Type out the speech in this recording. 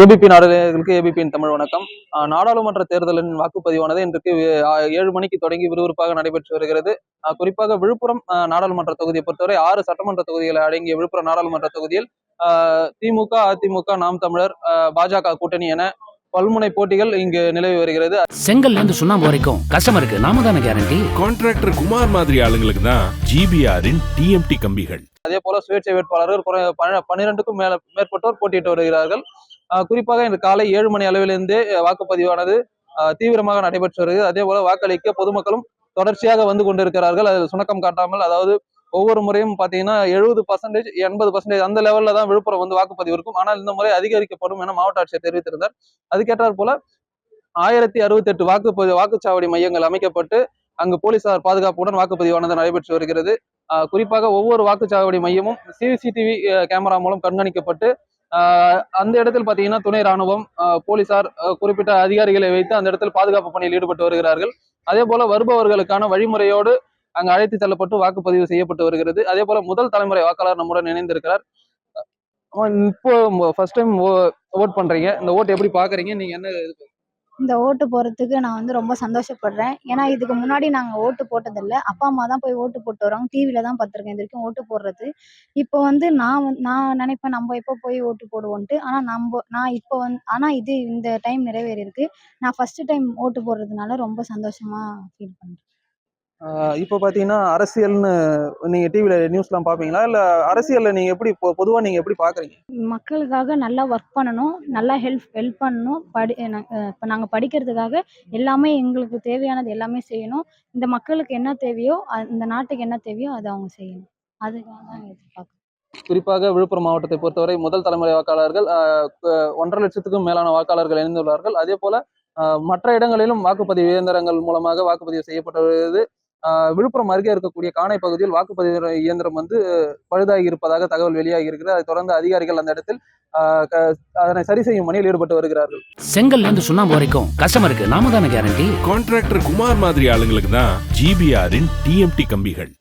ABP நாடுகளுக்கு ஏபிபியின் தமிழ் வணக்கம். நாடாளுமன்ற தேர்தலின் வாக்குப்பதிவானது இன்றைக்கு ஏழு மணிக்கு தொடங்கி விறுவிறுப்பாக நடைபெற்று வருகிறது. குறிப்பாக விழுப்புரம் நாடாளுமன்ற தொகுதியை பொறுத்தவரை ஆறு சட்டமன்ற தொகுதிகளை அடங்கிய விழுப்புரம் நாடாளுமன்ற தொகுதியில் ஆஹ் திமுக அதிமுக நாம் தமிழர் ஆஹ் பாஜக கூட்டணி என பல்முனை போட்டிகள் இங்கு நிலவி வருகிறது. செங்கல்ல இருந்து சுண்ணாம்பு வரைக்கும் கஸ்டமருக்கு நாம தானே கேரண்டி கான்ட்ராக்டர் குமார் மாதிரி ஆளுங்களுக்கு தான் ஜிபிஆரின் டிஎம்டி கம்பிகள். அதே போல சுயேட்சை வேட்பாளர்கள் பன்னிரண்டுக்கும் மேல மேற்பட்டோர் போட்டியிட்டு வருகிறார்கள். குறிப்பாக இன்று காலை ஏழு மணி அளவிலிருந்தே வாக்குப்பதிவானது தீவிரமாக நடைபெற்று வருகிறது. அதே போல வாக்களிக்க பொதுமக்களும் தொடர்ச்சியாக வந்து கொண்டிருக்கிறார்கள். அதில் சுணக்கம் காட்டாமல் அதாவது ஒவ்வொரு முறையும் பார்த்தீங்கன்னா எழுபது பர்சன்டேஜ் எண்பது பர்சன்டேஜ் அந்த லெவலில் தான் விழுப்புரம் வந்து வாக்குப்பதிவு இருக்கும். ஆனால் இந்த முறை அதிகரிக்கப்படும் என மாவட்ட ஆட்சியர் தெரிவித்திருந்தார். அதுக்கேற்றாற் போல ஆயிரத்தி அறுபத்தெட்டு வாக்குப்பதிவு வாக்குச்சாவடி மையங்கள் அமைக்கப்பட்டு அங்கு போலீசார் பாதுகாப்புடன் வாக்குப்பதிவானது நடைபெற்று வருகிறது. குறிப்பாக ஒவ்வொரு வாக்குச்சாவடி மையமும் சிசிடிவி கேமரா மூலம் கண்காணிக்கப்பட்டு அந்த இடத்தில் பார்த்தீங்கன்னா துணை ராணுவம் போலீசார் குறிப்பிட்ட அதிகாரிகளை வைத்து அந்த இடத்தில் பாதுகாப்பு பணியில் ஈடுபட்டு வருகிறார்கள். அதே போல வருபவர்களுக்கான வழிமுறையோடு அங்கு அழைத்து செல்லப்பட்டு வாக்குப்பதிவு செய்யப்பட்டு வருகிறது. அதே போல முதல் தலைமுறை வாக்காளர் நம்முடன் இணைந்திருக்கிறார். இப்போ ஃபர்ஸ்ட் டைம் ஓட் பண்றீங்க. இந்த ஓட் எப்படி பாக்குறீங்க நீங்க என்ன இந்த ஓட்டு போடுறதுக்கு நான் வந்து ரொம்ப சந்தோஷப்படுறேன். ஏன்னா இதுக்கு முன்னாடி நாங்கள் ஓட்டு போட்டதில்லை. அப்பா அம்மா தான் போய் ஓட்டு போட்டு வருவாங்க டிவியில் தான் பார்த்துருக்கேன். இது வரைக்கும் ஓட்டு போடுறது. இப்போ வந்து நான் வந்து- நான் நினைப்பேன் நம்ம எப்போ போய் ஓட்டு போடுவோன்ட்டு. ஆனால் நம்ம நான் இப்போ வந்து ஆனால் இது இந்த டைம் நிறைவேறியிருக்கு. நான் ஃபஸ்ட்டு டைம் ஓட்டு போடுறதுனால ரொம்ப சந்தோஷமாக ஃபீல் பண்ணுறேன் இப்போ பாத்தீங்கன்னா அரசியல்னு நீங்க டிவில நியூஸ்லாம் பாப்பீங்களா? இல்ல அரசியல்ல நீங்க எப்படி பொ- பொதுவா நீங்க எப்படி பாக்குறீங்க? மக்களுக்காக நல்லா ஒர்க் பண்ணணும் நல்லா ஹெல்ப் ஹெல்ப் பண்ணணும் படி இப்போ நாங்கள் படிக்கிறதுக்காக எல்லாமே எங்களுக்கு தேவையானது எல்லாமே செய்யணும். இந்த மக்களுக்கு என்ன தேவையோ இந்த நாட்டுக்கு என்ன தேவையோ அதை அவங்க செய்யணும். அதுக்காக தான் எதிர்பார்க்குறேன் குறிப்பாக விழுப்புரம் மாவட்டத்தை பொறுத்தவரை முதல் தலைமுறை வாக்காளர்கள் ஒன்றரை லட்சத்துக்கும் மேலான வாக்காளர்கள் இணைந்துள்ளார்கள். அதே போல மற்ற இடங்களிலும் வாக்குப்பதிவு இயந்திரங்கள் மூலமாக வாக்குப்பதிவு செய்யப்பட்டு வருகிறது ஆஹ் விழுப்புரம் அருகே இருக்கக்கூடிய காணை பகுதியில் வாக்குப்பதிவு இயந்திரம் வந்து பழுதாகி இருப்பதாக தகவல் வெளியாகி இருக்கிறது அதை தொடர்ந்து அதிகாரிகள் அந்த இடத்தில் அதனை சரி செய்யும் பணியில் ஈடுபட்டு வருகிறார்கள். செங்கல் இருந்து சுண்ணாம்பு வரைக்கும் கஸ்டமருக்கு நாம தானே கேரண்டி கான்ட்ராக்டர் குமார் மாதிரி ஆளுங்களுக்கு தான் ஜிபிஆரின் டிஎம்டி கம்பிகள்.